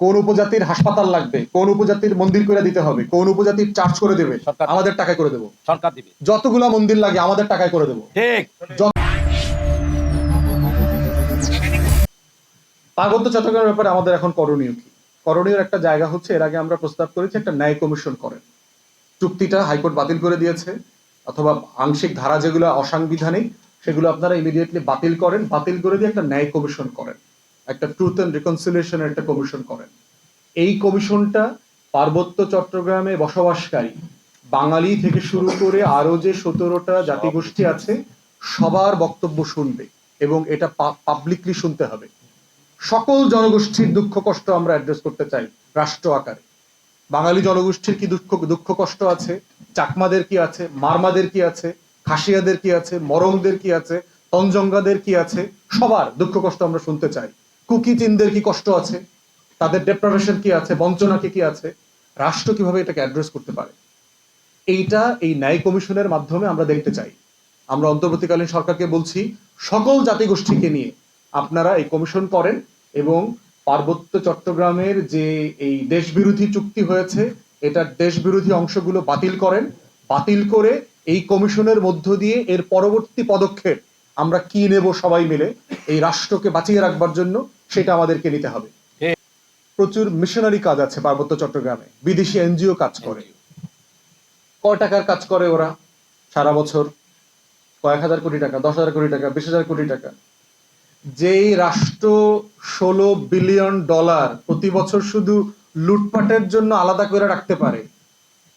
কোন উপজাতির হাসপাতাল লাগবে কোন উপজাতির মন্দির করে দিতে হবে কোন উপজাতির চার্জ করে দেবে আমাদের টাকায় করে দেবো। সরকার দিবে। যতগুলা মন্দির লাগে আমাদের টাকায় করে দেবো। ঠিক। পার্বত্য চট্টগ্রামের ব্যাপারে আমাদের এখন করণীয় কি? করণীয় একটা জায়গা হচ্ছে এর আগে আমরা প্রস্তাব করেছি একটা ন্যায় কমিশন করেন। চুক্তিটা হাইকোর্ট বাতিল করে দিয়েছে অথবা আংশিক ধারা যেগুলো অসাংবিধানিক সেগুলো আপনারা ইমিডিয়েটলি বাতিল করেন বাতিল করে দিয়ে একটা ন্যায় কমিশন করেন। একটা ট্রুথ অ্যান্ড রিকনসিলিয়েশনের একটা কমিশন করেন। এই কমিশনটা পার্বত্য চট্টগ্রামে বসবাসকারী, বাঙালি থেকে শুরু করে আরও যে সতেরোটা জাতিগোষ্ঠী আছে, সবার বক্তব্য শুনবে এবং এটা পাবলিকলি শুনতে হবে। সকল জনগোষ্ঠীর দুঃখ, কষ্ট আমরা অ্যাড্রেস করতে চাই রাষ্ট্র আকারে। বাঙালি জনগোষ্ঠীর কি দুঃখ দুঃখ, কষ্ট আছে? চাকমাদের কি আছে? মারমাদের কি আছে? খাসিয়াদের কি আছে? মরংদের কি আছে? তঞ্জঙ্গাদের কি আছে? সবার দুঃখ, কষ্ট আমরা শুনতে চাই। কুকি চিনদের কি কষ্ট আছে? তাদের ডেপ্রাভেশন কি আছে? বঞ্চনা কি কি আছে? রাষ্ট্র কীভাবে এটাকে অ্যাড্রেস করতে পারে? এইটা এই ন্যায় কমিশনের মাধ্যমে আমরা দেখতে চাই। আমরা অন্তর্বর্তীকালীন সরকারকে বলছি, সকল জাতিগোষ্ঠীকে নিয়ে আপনারা এই কমিশন করেন এবং পার্বত্য চট্টগ্রামের যে এই দেশবিরোধী চুক্তি হয়েছে, এটার দেশবিরোধী অংশগুলো বাতিল করেন। বাতিল করে এই কমিশনের মধ্য দিয়ে এর পরবর্তী পদক্ষেপ আমরা কি নেব সবাই মিলে এই রাষ্ট্রকে বাঁচিয়ে রাখবার জন্য সেটা আমাদেরকে নিতে হবে। প্রচুর মিশনারি কাজ আছে পার্বত্য চট্টগ্রামে। বিদেশি এনজিও কাজ করে। ক টাকার কাজ করে ওরা সারা বছর? কয়েক হাজার কোটি টাকা দশ হাজার কোটি টাকা বিশ হাজার কোটি টাকা। যেই রাষ্ট্র ষোলো বিলিয়ন ডলার প্রতি বছর শুধু লুটপাটের জন্য আলাদা করে রাখতে পারে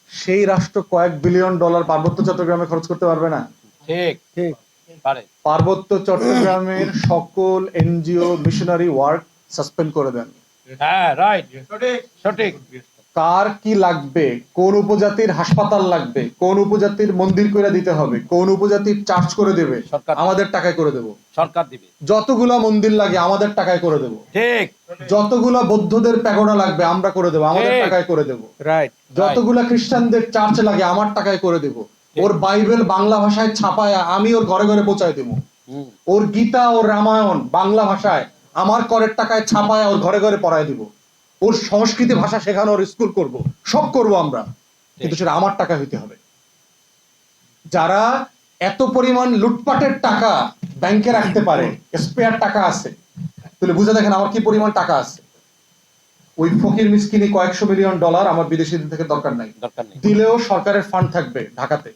সেই রাষ্ট্র কয়েক বিলিয়ন ডলার পার্বত্য চট্টগ্রামে খরচ করতে পারবে না? ঠিক। ঠিক। পার্বত্য চট্টগ্রামের সকল এনজিও মিশনারি ওয়ার্ক সাসপেন্ড করে দেন। হ্যাঁ রাইট সঠিক। কার কি লাগবে? কোন উপজাতির হাসপাতাল লাগবে? কোন উপজাতির মন্দির করে দিতে হবে? কোন উপজাতির চার্জ করে দেবে? সরকার। আমাদের টাকায় করে দেব। সরকার দিবে। যতগুলা মন্দির লাগে আমাদের টাকায় করে দেব। ঠিক। যতগুলা বৌদ্ধদের প্যাগোডা লাগবে আমরা করে দেবো। আমাদের টাকায় করে দেব। রাইট যতগুলা খ্রিস্টানদের চার্চ লাগে আমার টাকায় করে দেব। ওর বাইবেল বাংলা ভাষায় ছাপায় আমি ওর ঘরে ঘরে পৌঁছায় দেবো। ওর গীতা ওর রামায়ণ বাংলা ভাষায় আমার করের টাকায় ছাপায় ওর ঘরে ঘরে পড়ায় দিব। ওর সংস্কৃতি ভাষা শেখানো ওর স্কুল করব। সব করব আমরা। কিন্তু সেটা আমার টাকা হইতে হবে। যারা এত পরিমাণ লুটপাটের টাকা ব্যাংকে রাখতে পারে স্পেয়ার টাকা আছে তাহলে বুঝে দেখেন আমার কি পরিমাণ টাকা আছে। ওই ফকির মিসকিনি কয়েকশো মিলিয়ন ডলার আমার বিদেশিদের থেকে দরকার নাই। দরকার নেই। দিলেও সরকারের ফান্ড থাকবে ঢাকাতে।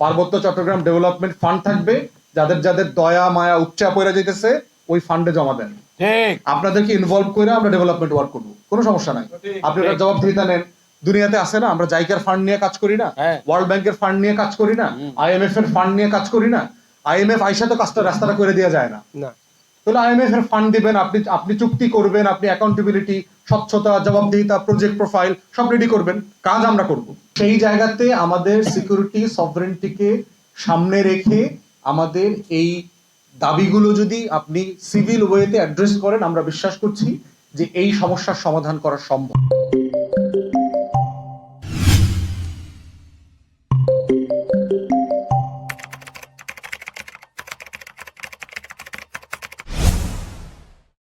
পার্বত্য চট্টগ্রাম ডেভেলপমেন্ট ফান্ড থাকবে। যাদের যাদের দয়া মায়া উপচা পড়ে যেতেছে ওই ফান্ডে জমা দেন। আপনাদেরকে ইনভলভ করে আমরা ডেভেলপমেন্ট ওয়ার্ক করব। কোনো সমস্যা নাই। আপনি ওটার জবাবদিহিতা নেন। দুনিয়াতে আসে না আমরা জাইকার ফান্ড নিয়ে কাজ করি না হ্যাঁ। ওয়ার্ল্ড ব্যাংকের ফান্ড নিয়ে কাজ করি না। আইএমএফ এর ফান্ড নিয়ে কাজ করি না আইএমএফ আইসা তো কাজটা রাস্তাটা করে দেওয়া যায় না। তাহলে আইএমএফ এর ফান্ড দিবেন, আপনি আপনি চুক্তি করবেন, আপনি অ্যাকাউন্টেবিলিটি স্বচ্ছতা, জবাবদিহিতা প্রজেক্ট প্রোফাইল সব রেডি করবেন। কাজ আমরা করব। সেই জায়গাতে আমাদের সিকিউরিটি সফরেন্টিকে সামনে রেখে আমাদের এই দাবিগুলো যদি আপনি সিভিল ওয়েতে অ্যাড্রেস করেন, আমরা বিশ্বাস করছি যে এই সমস্যার সমাধান করা সম্ভব।